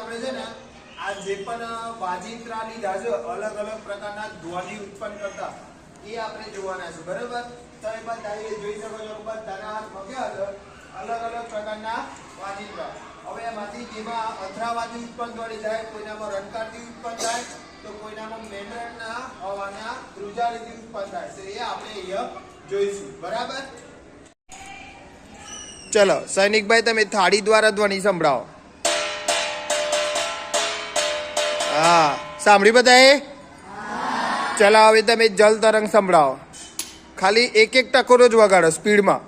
આપણે છે ને, આ જે પણ વાજિંત્રા લીધા છે અલગ અલગ પ્રકારના ધ્વનિ ઉત્પન્ન કરતા, એ આપણે જોવાના છે, બરાબર? તો એ પણ એ જોઈ શકો છો કે તારા હાથ મગ્યા છે? અલગ અલગ પ્રકારના વાજિંત્રા. હવે એમાંથી જેમાં અથડાવાથી ઉત્પન્ન ધ્વનિ થાય, કોઈનામાં રણકારથી ઉત્પન્ન થાય, તો કોઈનામાં મેંડણના હવાના ધ્રુજારીથી ઉત્પન્ન થાય. તો એ આપણે અહીંયા જોઈશું, બરાબર? ચલો, સૈનિકભાઈ, તમે થાળી દ્વારા ધ્વનિ સંભળાવો. હા. સાંભળી બધાએ? ચલો, હવે તમે જલ તરંગ સંભળાવો. ખાલી એક એક ટકોરો જ વગાડો સ્પીડમાં.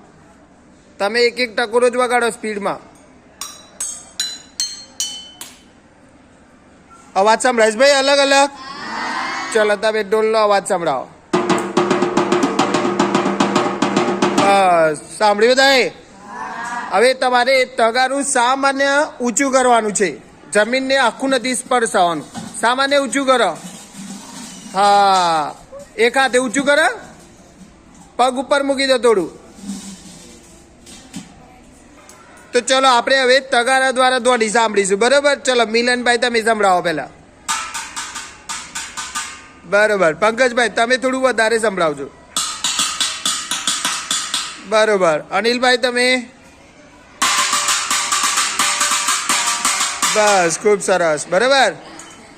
તમે એક એક ટકોરો જ વગાડો સ્પીડમાં. અવાજ સંભળાય ભાઈ, અલગ અલગ? ચલો, તમે ડોલનો અવાજ સંભળાવો. સાંભળ્યું બધાએ? હવે તમારે તગારું સામાન્ય ઊંચું કરવાનું છે. જમીનને આખું નથી સ્પર્શાવાનું. સામાન્ય ઊંચું કરો. હા. એક હાથે ઊંચું કરો. પગ ઉપર મૂકી દો થોડું. તો ચલો, આપણે હવે તગારા દ્વારા ધ્વનિ સાંભળીશું. બરોબર? ચલો, મિલનભાઈ, તમે સંભળાવો પહેલા. બરોબર. પંકજભાઈ, તમે થોડું વધારે સંભળાવજો. બરોબર. અનિલભાઈ, તમે? બસ, ખૂબ સરસ. બરાબર?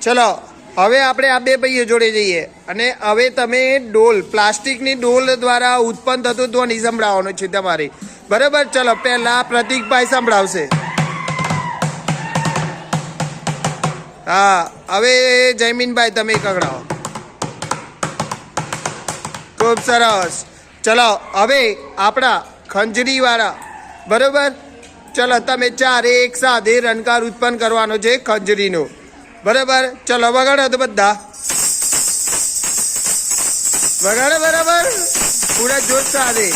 ચલો, હવે આપણે આ બે ભાઈઓ જોડે જઈએ. અને હવે તમે ડોલ, પ્લાસ્ટિકની ડોલ દ્વારા ઉત્પન્ન થતું ધ્વનિ સંભળાવવાનું છે તમારે. બરાબર? ચલો, પહેલા પ્રતિકભાઈ સંભળાવશે. હા, હવે જયમીનભાઈ, તમે કગડાવો. ખૂબ સરસ. ચલો, હવે આપણા ખંજરીવાળા. બરાબર? ચલો, તમે ચાર એક સાથે રણકાર ઉત્પન્ન કરવાનો છે ખંજરીનો. બરાબર. ચલો, વગાડો તો બધા. વગાડે, બરાબર. પૂરા જોશ સાથે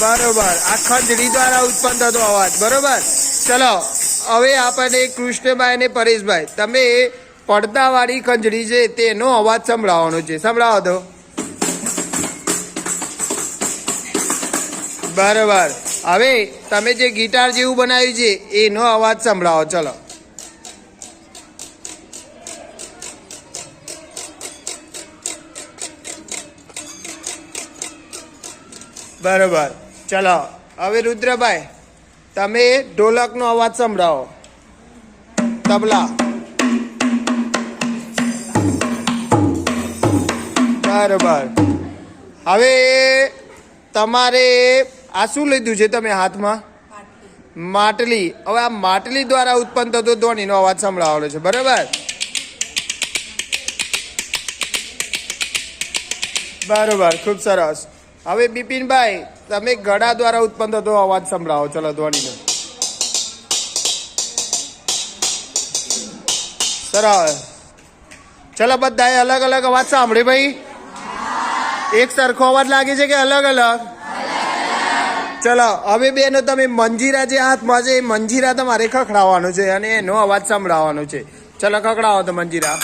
બરોબર. આ ખંજડી દ્વારા ઉત્પન્ન થતો અવાજ. બરોબર. ચલો, હવે આપણને કૃષ્ણભાઈ અને પરેશભાઈ. તમે પડદાવાળી ખંજડી છે, તેનો અવાજ સંભળાવવાનો છે. સંભળાવો તો. બરોબર. હવે તમે જે ગિટાર જેવું બનાવ્યું છે, એનો અવાજ સંભળાવો. ચલો. બરોબર. ચલો, હવે રુદ્રભાઈ, તમે ઢોલકનો અવાજ સંભળાવો. તબલા. બરાબર. હવે તમારે આ શું લીધું છે તમે હાથમાં? માટલી. હવે આ માટલી દ્વારા ઉત્પન્ન થતો ધ્વનિનો અવાજ સંભળાવવાનો છે. બરાબર? બરાબર. ખૂબ સરસ. હવે બિપિનભાઈ, તમે ગળા દ્વારા ઉત્પન્ન થતો અવાજ સંભળાવો. ચલો, ધ્વનિનો. સરસ. ચલો, બધાએ અલગ અલગ અવાજ સાંભળે ભાઈ. એક સરખો અવાજ લાગે છે કે અલગ અલગ? ચલો, હવે બેનો, તમે મંજીરા જે હાથમાં છે, એ મંજીરા તમારે ખખડાવવાનો છે અને એનો અવાજ સંભળાવવાનો છે. ચલો, ખખડાવો તો મંજીરા.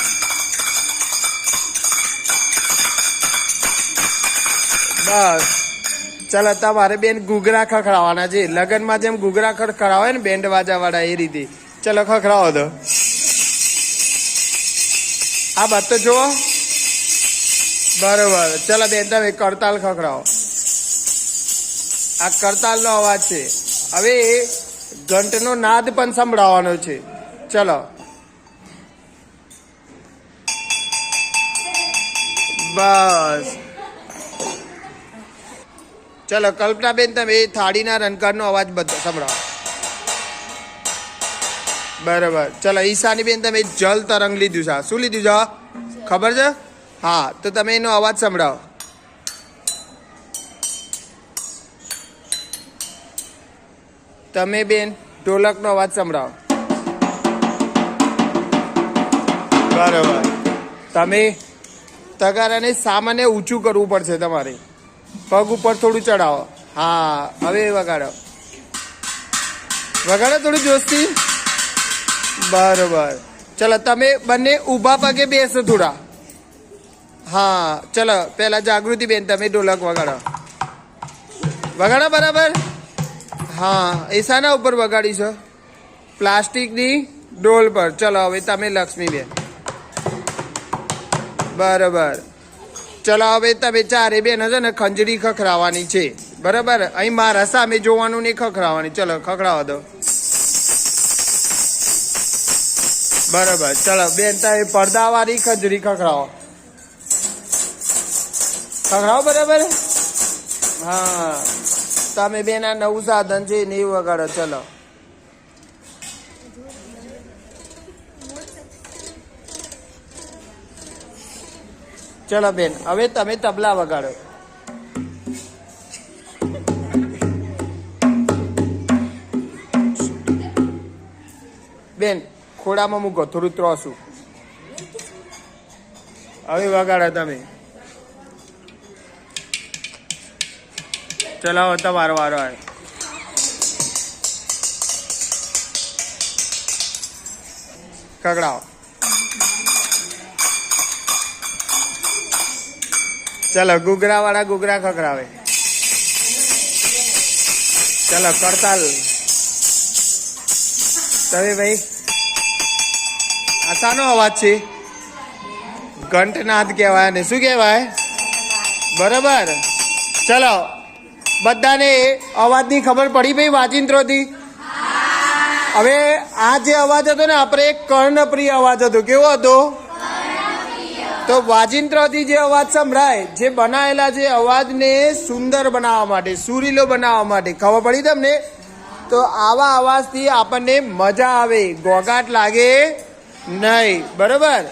બસ. ચાલો, તમારે બેન ઘૂઘરા ખખડાવવાના છે. લગ્નમાં જેમ ઘૂઘરા ખખડાવે ને બેન્ડ વાજા વાળા એ રીતે. ચલો, ખખડાવો તો. આ બાદ તો જુઓ. બરોબર. ચલો, બેન, તમે કરતાલ ખખડાવો. આ કરતાલનો અવાજ છે. હવે ઘંટનો નાદ પણ સંભળાવવાનો છે. ચલો. બસ. ચલો કલ્પનાબેન તમે એ થાળીના રણકારનો અવાજ બધો સંભળાવો. બરાબર. ચલો ઈશાની બેન તમે જલ તરંગ લીધું છે. શું લીધું છે? ખબર છે? હા તો તમે એનો અવાજ સંભળાવો. તમે બેન ઢોલકનો અવાજ સંભળાવો. બરાબર. તમે તગારાને સામાન્ય ઊંચું કરવું પડશે તમારે. પગ ઉપર થોડું ચડાવો હા, હવે વગાડો. વગાડો થોડું જોશથી? બરોબર. ચલો, તમે બંને ઊભા પગે બેસો થોડા. હા, ચલો, પહેલાં જાગૃતિ બેન, તમે ઢોલક વગાડો. વગાડો બરાબર? હા, એ શાના ઉપર વગાડીશો? પ્લાસ્ટિકની ડોલ પર. ચલો, હવે તમે લક્ષ્મીબેન બરાબર. ચલો, હવે તમે ચારે બેન છે ને ખંજરી ખખરાવાની છે. બરાબર? અહીં મારા સામે જોવાનું નહીં ખખરાવાની. ચલો, ખખડાવા દો. બરાબર. ચલો, બેન, તમે પડદાવાળી ખંજરી ખખડાવો. ખખડાવો બરાબર? હા. તમે બેન નવું સાધન છે ને એ વગાડો. ચલો. ચલો બેન, હવે તમે તબલા વગાડો. બેન ખોડામાં મૂકો, થોડું ત્રોસું. હવે વગાડો તમે. ચલાવો તમારો વારો આવે. ખગડાવો ચલો ગુગરા વાળા ગુગરા ખખડાવે ચલો, કરતાલ. તમે ભાઈ. આ શાનો અવાજ છે? ઘંટનાદ કહેવાય ને શું કહેવાય? બરાબર. ચલો, બધાને અવાજની ખબર પડી ભાઈ વાજિંત્રોથી? હવે આ જે અવાજ હતો ને, આપણે એક કર્ણપ્રિય અવાજ હતો. કેવો હતો? તો વાજિંત્રથી જે અવાજ સંભળાય, જે બનાવેલા છે અવાજને સુંદર બનાવવા માટે, સુરીલો બનાવવા માટે, ખબર પડી તમને? તો આવા અવાજથી આપણને મજા આવે ઘોઘાટ લાગે નહીં, બરોબર?